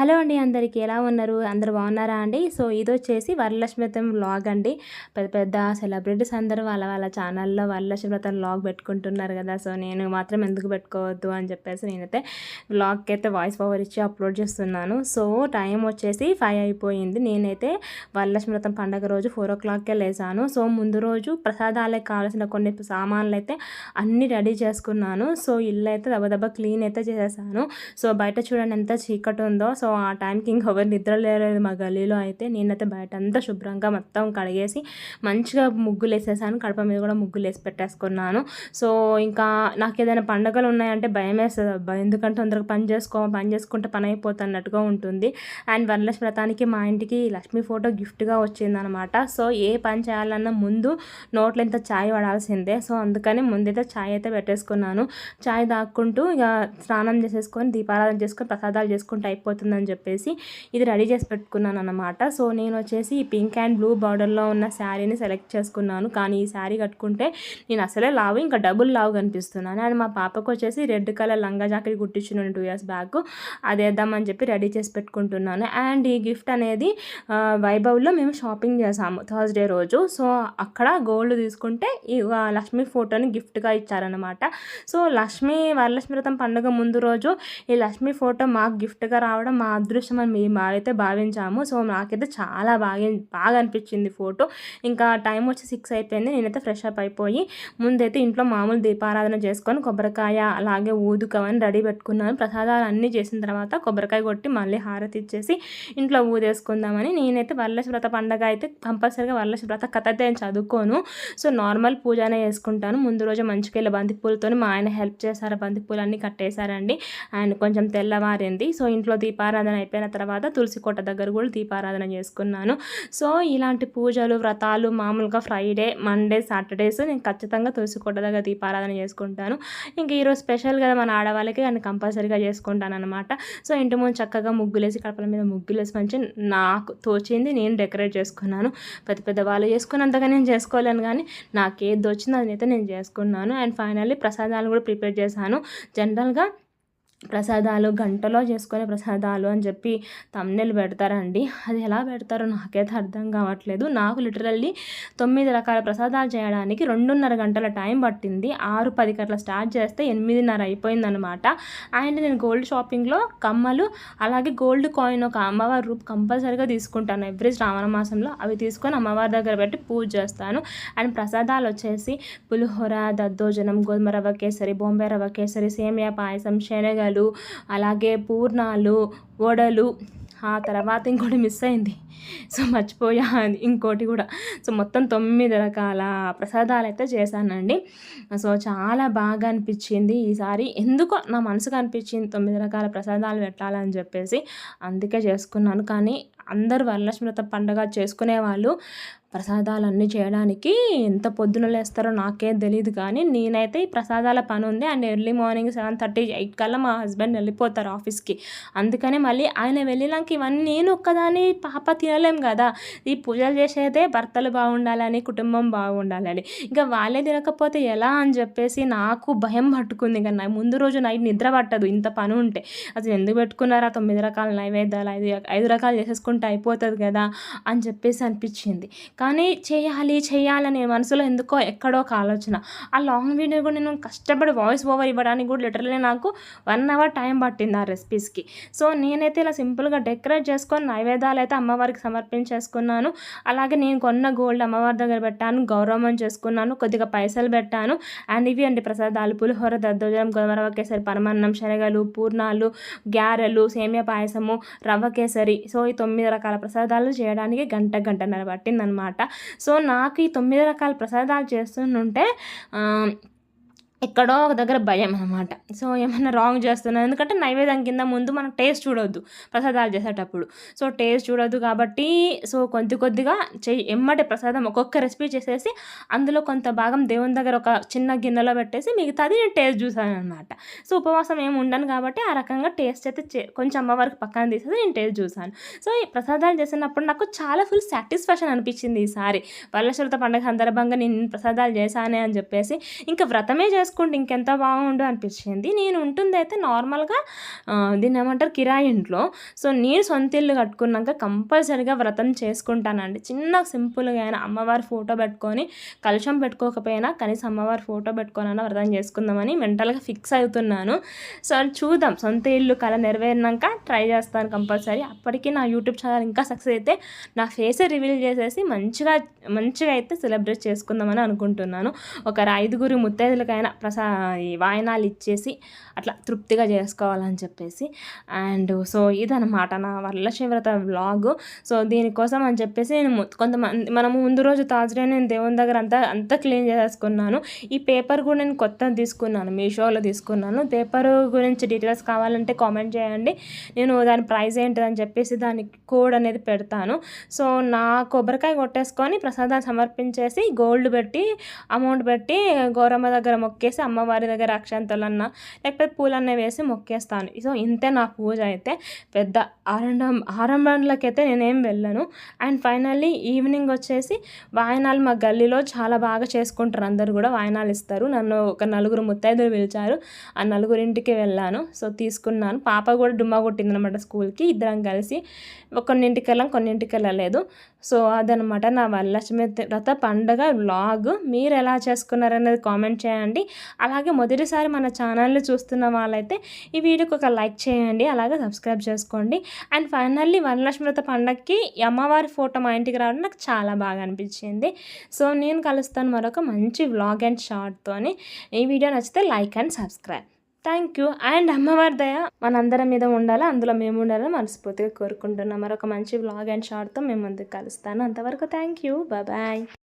Hello అండి అందరికీ ఎలా ఉన్నారు? అందరు బాగున్నారా అండి? సో ఇది వచ్చేసి వరలక్ష్మి వ్రతం వ్లాగ్ అండి. పెద్ద పెద్ద సెలబ్రిటీస్ అందరూ వాళ్ళ వాళ్ళ ఛానల్లో వరలక్ష్మి వ్రతం వ్లాగ్ పెట్టుకుంటున్నారు కదా. సో నేను మాత్రం ఎందుకు పెట్టుకోవద్దు అని చెప్పేసి నేనైతే వ్లాగ్కి అయితే వాయిస్ పవర్ ఇచ్చి అప్లోడ్ చేస్తున్నాను. సో టైం వచ్చేసి ఫైవ్ అయిపోయింది. నేనైతే వరలక్ష్మి వ్రతం పండగ రోజు ఫోర్ ఓ క్లాక్కే లేసాను సో ముందు రోజు ప్రసాదాలకు కావాల్సిన కొన్ని సామాన్లు అయితే అన్నీ రెడీ చేసుకున్నాను. సో ఇల్లు అయితే దెబ్బ క్లీన్ అయితే చేసేసాను. సో బయట చూడండి ఎంత చీకటి ఉందో. సో ఆ టైంకి ఇంకెవరు నిద్ర లేలేదు మా గల్లీలో అయితే నేనైతే బయట అంతా శుభ్రంగా మొత్తం కడిగేసి మంచిగా ముగ్గులు వేసేసాను కడప మీద కూడా ముగ్గులు వేసి పెట్టేసుకున్నాను. సో ఇంకా నాకు ఏదైనా పండుగలు ఉన్నాయంటే భయం వేస్తుంది అబ్బా. ఎందుకంటే తొందరగా పని చేసుకో పని చేసుకుంటే పని అయిపోతున్నట్టుగా ఉంటుంది. అండ్ వరలక్ష్మి వ్రతానికి మా ఇంటికి లక్ష్మీ ఫోటో గిఫ్ట్గా వచ్చిందనమాట. సో ఏ పని చేయాలన్నా ముందు నోట్లో ఇంత ఛాయ్ పడాల్సిందే సో అందుకని ముందైతే ఛాయ్ అయితే పెట్టేసుకున్నాను. ఛాయ్ తాక్కుంటూ ఇక స్నానం చేసేసుకొని దీపారాధన చేసుకొని ప్రసాదాలు చేసుకుంటూ అని చెప్పేసి ఇది రెడీ చేసి పెట్టుకున్నాను అనమాట సో నేను వచ్చేసి ఈ పింక్ అండ్ బ్లూ బార్డర్లో ఉన్న శారీని సెలెక్ట్ చేసుకున్నాను. కానీ ఈ శారీ కట్టుకుంటే నేను అసలే లావు ఇంకా డబుల్ లావు కనిపిస్తున్నాను. అండ్ మా పాపకు వచ్చేసి రెడ్ కలర్ లంగా జాకెట్ కుట్టించిన టూ ఇయర్స్ బ్యాక్. అది వేద్దామని చెప్పి రెడీ చేసి పెట్టుకుంటున్నాను. అండ్ ఈ గిఫ్ట్ అనేది వైభవ్లో మేము షాపింగ్ చేసాము థర్స్డే రోజు. సో అక్కడ గోల్డ్ తీసుకుంటే ఈ లక్ష్మీ ఫోటోని గిఫ్ట్గా ఇచ్చారనమాట సో లక్ష్మీ వరలక్ష్మి వ్రతం పండుగ ముందు రోజు ఈ లక్ష్మీ ఫోటో మాకు గిఫ్ట్గా రావడం మా అదృష్టం అని మేము అయితే భావించాము. సో నాకైతే చాలా బాగా బాగా అనిపించింది ఫోటో. ఇంకా టైం వచ్చి సిక్స్ అయిపోయింది. నేనైతే ఫ్రెష్ అప్ అయిపోయి ముందైతే ఇంట్లో మామూలు దీపారాధన చేసుకొని కొబ్బరికాయ అలాగే ఊదుకవని రెడీ పెట్టుకున్నాను. ప్రసాదాలు అన్నీ చేసిన తర్వాత కొబ్బరికాయ కొట్టి మళ్ళీ హారతి ఇచ్చేసి ఇంట్లో ఊదేసుకుందామని నేనైతే వరలక్ష్మి వ్రత పండగ అయితే కంపల్సరీగా వరలక్ష్మి కథ అయితే నేను చదువుకోను. సో నార్మల్ పూజనే చేసుకుంటాను. ముందు రోజు మంచికెళ్ళి బంతిపూలతో మా ఆయన హెల్ప్ చేశారు. బంతిపూలు అన్నీ కట్టేశారండి. అండ్ కొంచెం తెల్లవారింది. సో ఇంట్లో దీపారాధన అయిపోయిన తర్వాత తులసి కోట దగ్గర కూడా దీపారాధన చేసుకున్నాను. సో ఇలాంటి పూజలు వ్రతాలు మామూలుగా ఫ్రైడే మండే సాటర్డేస్ నేను ఖచ్చితంగా తులసి కోట దగ్గర దీపారాధన చేసుకుంటాను. ఇంకా ఈరోజు స్పెషల్ కదా మన ఆడవాళ్ళకి అని కంపల్సరీగా చేసుకుంటాను అనమాట సో ఇంటి ముందు చక్కగా ముగ్గులేసి కడపల మీద ముగ్గులేసి మంచి నాకు తోచింది నేను డెకరేట్ చేసుకున్నాను. పెద్ద పెద్ద వాళ్ళు చేసుకున్నంతగా నేను చేసుకోలేను కానీ నాకు ఏది వచ్చిందో అదైతే నేను చేసుకున్నాను. అండ్ ఫైనల్లీ ప్రసాదాలు కూడా ప్రిపేర్ చేశాను. జనరల్గా ప్రసాదాలు గంటలో చేసుకునే ప్రసాదాలు అని చెప్పి తమ్నెల్ పెడతారండి. అది ఎలా పెడతారో నాకైతే అర్థం కావట్లేదు. నాకు లిటరల్లీ తొమ్మిది రకాల ప్రసాదాలు చేయడానికి రెండున్నర గంటల టైం పట్టింది. ఆరు పది అట్లా స్టార్ట్ చేస్తే ఎనిమిదిన్నర అయిపోయిందనమాట అండ్ నేను గోల్డ్ షాపింగ్లో కమ్మలు అలాగే గోల్డ్ కాయిన్ ఒక అమ్మవారి రూప్ కంపల్సరీగా తీసుకుంటాను. ఎవ్రీ శ్రావణ మాసంలో అవి తీసుకొని అమ్మవారి దగ్గర పెట్టి పూజ చేస్తాను. అండ్ ప్రసాదాలు వచ్చేసి పులిహోర దద్దోజనం గోధుమ రవ్వ కేసరి బొంబే రవ్వ కేసరి సేమియా పాయసం శనగలు అలాగే పూర్ణాలు వడలు ఆ తర్వాత ఇంకోటి మిస్ అయింది. సో మర్చిపోయా ఇంకోటి కూడా. సో మొత్తం తొమ్మిది రకాల ప్రసాదాలు అయితే చేశానండి. సో చాలా బాగా అనిపించింది ఈసారి. ఎందుకో నా మనసుకు అనిపించింది తొమ్మిది రకాల ప్రసాదాలు పెట్టాలని చెప్పేసి. అందుకే చేసుకున్నాను. కానీ అందరు వరలక్ష్మి వ్రత పండగ చేసుకునే వాళ్ళు ప్రసాదాలన్నీ చేయడానికి ఎంత పొద్దున లేస్తారో నాకేం తెలియదు కానీ నేనైతే ఈ ప్రసాదాల పని ఉంది. And early morning seven thirty eight కల్లా మా హస్బెండ్ వెళ్ళిపోతారు ఆఫీస్కి. అందుకనే మళ్ళీ ఆయన వెళ్ళినాక ఇవన్నీ నేను ఒక్కదాని పాప తినలేం కదా. ఈ పూజలు చేసేదే భర్తలు బాగుండాలని కుటుంబం బాగుండాలని. ఇంకా వాళ్ళే తినకపోతే ఎలా అని చెప్పేసి నాకు భయం పట్టుకుంది. ఇంకా ముందు రోజు నైట్ నిద్ర పట్టదు ఇంత పని ఉంటే. అసలు ఎందుకు పెట్టుకున్నారా తొమ్మిది రకాల నైవేద్యాలు ఐదు ఐదు రకాలు చేసేసుకుంటే అయిపోతుంది కదా అని చెప్పేసి అనిపించింది. కానీ చేయాలి చేయాలని మనసులో ఎందుకో ఎక్కడో ఒక ఆలోచన. ఆ లాంగ్ వీడియో కూడా నేను కష్టపడి వాయిస్ ఓవర్ ఇవ్వడానికి కూడా లిటరలీ నాకు వన్ అవర్ టైం పట్టింది ఆ రెసిపీస్కి సో నేనైతే ఇలా సింపుల్గా డెకరేట్ చేసుకొని నైవేద్యాలు అయితే అమ్మవారికి సమర్పించేసుకున్నాను. అలాగే నేను కొన్న గోల్డ్ అమ్మవారి దగ్గర పెట్టాను గౌరవం చేసుకున్నాను కొద్దిగా పైసలు పెట్టాను. అండ్ ఇవి అండి ప్రసాదాలు పులిహోర దద్దోజనం గోధుమ కేసరి పరమాన్నం శనగలు పూర్ణాలు గ్యారెలు సేమియా పాయసము రవ్వ కేసరి. సో ఈ తొమ్మిది రకాల ప్రసాదాలు చేయడానికి గంట గంటన్నర పట్టిందనమాట సో నాకు ఈ తొమ్మిది రకాల ప్రసాదాలు చేస్తుంటే ఎక్కడో ఒక దగ్గర భయం అనమాట సో ఏమన్నా రాంగ్ చేస్తున్నాను. ఎందుకంటే నైవేద్యం కింద ముందు మనం టేస్ట్ చూడొద్దు ప్రసాదాలు చేసేటప్పుడు. సో టేస్ట్ చూడొద్దు కాబట్టి సో కొద్ది కొద్దిగా చెయ్యి ఎమ్మటి ప్రసాదం ఒక్కొక్క రెసిపీ చేసేసి అందులో కొంత భాగం దేవుని దగ్గర ఒక చిన్న గిన్నెలో పెట్టేసి మిగతాది నేను టేస్ట్ చూసాను అనమాట సో ఉపవాసం ఏమి ఉండను కాబట్టి ఆ రకంగా టేస్ట్ అయితే చే- కొంచెం అమ్మవారికి పక్కన తీసేసి నేను టేస్ట్ చూసాను. సో ఈ ప్రసాదాలు చేసినప్పుడు నాకు చాలా ఫుల్ సాటిస్ఫాక్షన్ అనిపించింది ఈసారి. వరలశ్వరత పండుగ సందర్భంగా నేను ప్రసాదాలు చేశానే అని చెప్పేసి ఇంకా వ్రతమే చేసుకుంటే చేసుకుంటే ఇంకెంత బాగుండు అనిపించింది. నేను ఉంటుంది అయితే నార్మల్గా దీని దీన్ని ఏమంటారు కిరాయి ఇంట్లో. సో నేను సొంత ఇల్లు కట్టుకున్నాక కంపల్సరీగా వ్రతం చేసుకుంటానండి. చిన్న సింపుల్గా అయినా అమ్మవారి ఫోటో పెట్టుకొని కలుషం పెట్టుకోకపోయినా కనీసం అమ్మవారి ఫోటో పెట్టుకోనైనా వ్రతం చేసుకుందామని మెంటల్గా ఫిక్స్ అవుతున్నాను. సో చూద్దాం. సొంత ఇల్లు కళ నెరవేరినాక ట్రై చేస్తాను కంపల్సరీ. అప్పటికి నా యూట్యూబ్ ఛానల్ ఇంకా సక్సెస్ అయితే నా ఫేసే రివీల్ చేసేసి మంచిగా మంచిగా అయితే సెలబ్రేట్ చేసుకుందామని అనుకుంటున్నాను. ఒక ఐదుగురు ముత్తైదులకైనా ప్రసా ఈ వాయనాలు ఇచ్చేసి అట్లా తృప్తిగా చేసుకోవాలని చెప్పేసి. అండ్ సో ఇదనమాట నా వరలక్ష్మి వ్రత వ్లాగ్. సో దీనికోసం అని చెప్పేసి నేను కొంతమంది మనము ముందు రోజు తాజ్డే నేను దేవుని దగ్గర అంతా అంతా క్లీన్ చేసేసుకున్నాను. ఈ పేపర్ కూడా నేను కొత్తది తీసుకున్నాను మీషోలో తీసుకున్నాను. పేపర్ గురించి డీటెయిల్స్ కావాలంటే కామెంట్ చేయండి. నేను దాని ప్రైస్ ఏంటిదని చెప్పేసి దానికి కోడ్ అనేది పెడతాను. సో నా కొబ్బరికాయ కొట్టేసుకొని ప్రసాదాన్ని సమర్పించేసి గోల్డ్ పెట్టి అమౌంట్ పెట్టి గౌరమ్మ దగ్గర మొక్కే మొక్కేసి అమ్మవారి దగ్గర అక్షంతలన్న లేకపోతే పూలన్న వేసి మొక్కేస్తాను. సో ఇంతే నా పూజ అయితే. పెద్ద ఆరంభం ఆరంభంలోకైతే నేనేం వెళ్ళను. అండ్ ఫైనల్లీ ఈవినింగ్ వచ్చేసి వాయనాలు మా గల్లీలో చాలా బాగా చేసుకుంటారు. అందరు కూడా వాయనాలు ఇస్తారు. నన్ను ఒక నలుగురు ముత్తైదులు పిలిచారు. ఆ నలుగురింటికి వెళ్ళాను. సో తీసుకున్నాను. పాప కూడా డుమ్మా కొట్టింది అనమాట స్కూల్కి. ఇద్దరం కలిసి కొన్నింటికి వెళ్ళాం కొన్నింటికి వెళ్ళలేదు సో అదనమాట నా వరలక్ష్మి వ్రత పండగ వ్లాగ్. మీరు ఎలా చేసుకున్నారనేది కామెంట్ చేయండి. అలాగే మొదటిసారి మన ఛానల్ని చూస్తున్న వాళ్ళైతే ఈ వీడియోకి ఒక లైక్ చేయండి అలాగే సబ్స్క్రైబ్ చేసుకోండి. అండ్ ఫైనల్లీ వరలక్ష్మి వ్రత పండగకి అమ్మవారి ఫోటో మా ఇంటికి రావడం నాకు చాలా బాగా అనిపించింది. సో నేను కలుస్తాను మరొక మంచి వ్లాగ్ అండ్ షార్ట్తోని. ఈ వీడియో నచ్చితే like and subscribe. Thank you. And అమ్మవారి దయ మనందరం మీద ఉండాలి అందులో మేము ఉండాలని మనస్ఫూర్తిగా కోరుకుంటున్నాం. మరొక మంచి వ్లాగ్ అండ్ షార్ట్తో మేము ముందుకు కలుస్తాను. అంతవరకు థ్యాంక్ యూ. బాయ్